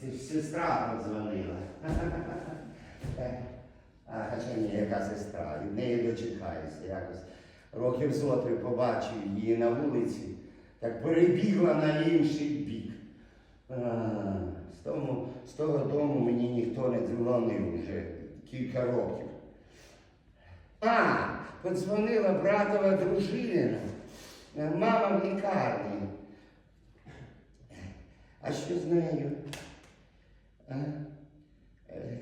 Сестра подзвонила. А хоча ні, яка сестра, від неї дочекаюся якось. Років зотри побачив її на вулиці, так перебігла на інший бік. З, тому, з того дому мені ніхто не дзвонив вже кілька років. А, подзвонила братова дружина. Мама в лікарні. А що з нею? А, Е,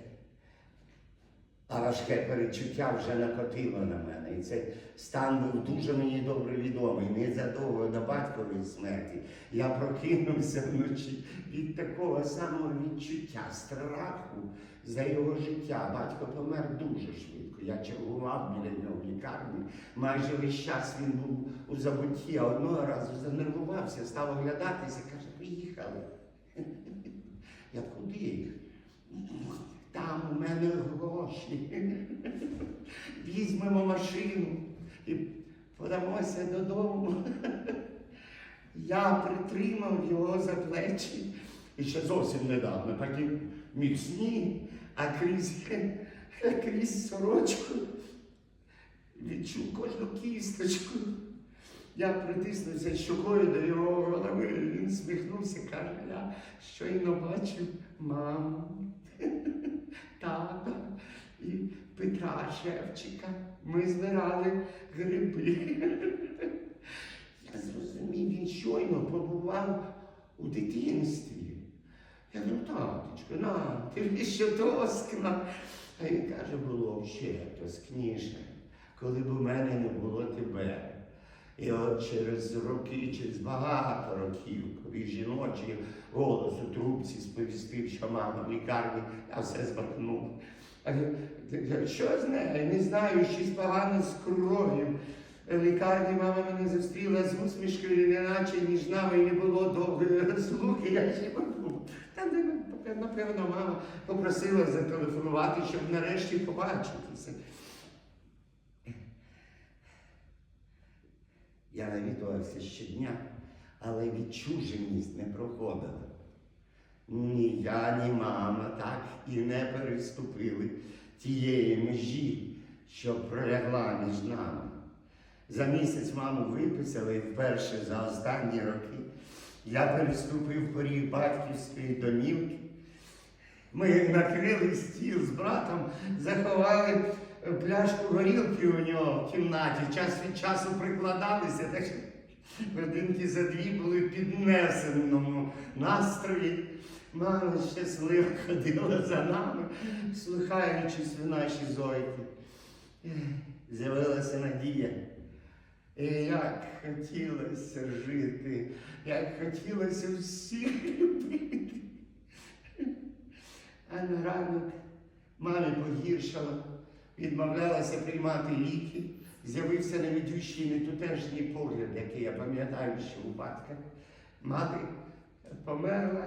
а важке перечуття вже накотило на мене. І цей стан був дуже мені добре відомий. Незадовго до батькової смерті я прокинувся вночі від такого самого відчуття, страху за його життя. Батько помер дуже швидко. Я чергував біля нього в лікарні. Майже весь час він був у забутті, а одного разу занервувався, став оглядатися, каже, приїхали. Я куди? Там у мене гроші. Візьмемо машину і подамося додому. Я притримав його за плечі. І ще зовсім недавно такі міцні, а крізь, крізь сорочку відчув кожну кісточку. Я притиснувся щокою до його голови, він сміхнувся, каже, я щойно бачив маму, тата і Петра Шевчика. Ми збирали гриби. Я зрозумів, він щойно побував у дитинстві. Я кажу, таточко, на, ти що тоскна. А він каже, було ще тоскніше, коли б у мене не було тебе. І от через роки, через багато років, коли жіночий голос у трубці сповістив, що мама в лікарні, я все збахнув. Що з нею? Не знаю, щось погано з кров'ю. Лікарні мама мене зустріла з усмішкою, неначе між нами не було довгої розлуки. Я ще подумав. Та напевно, мама попросила зателефонувати, щоб нарешті побачитися. Я навідувався щодня, але відчуженість не проходила. Ні я, ні мама так і не переступили тієї межі, що пролягла між нами. За місяць маму виписали вперше за останні роки. Я переступив поріг батьківської домівки. Ми накрили стіл з братом, заховали пляшку горілки у нього в кімнаті, час від часу прикладалися, годинки за дві були в піднесеному настрої. Мама щасливо ходила за нами, слухаючись в наші зойки. З'явилася надія. І як хотілося жити, як хотілося всіх любити. А на ранок мамі погіршала, відмовлялася приймати ліки, з'явився невідющий нетутешній погляд, який я пам'ятаю, що у батька. Мати померла.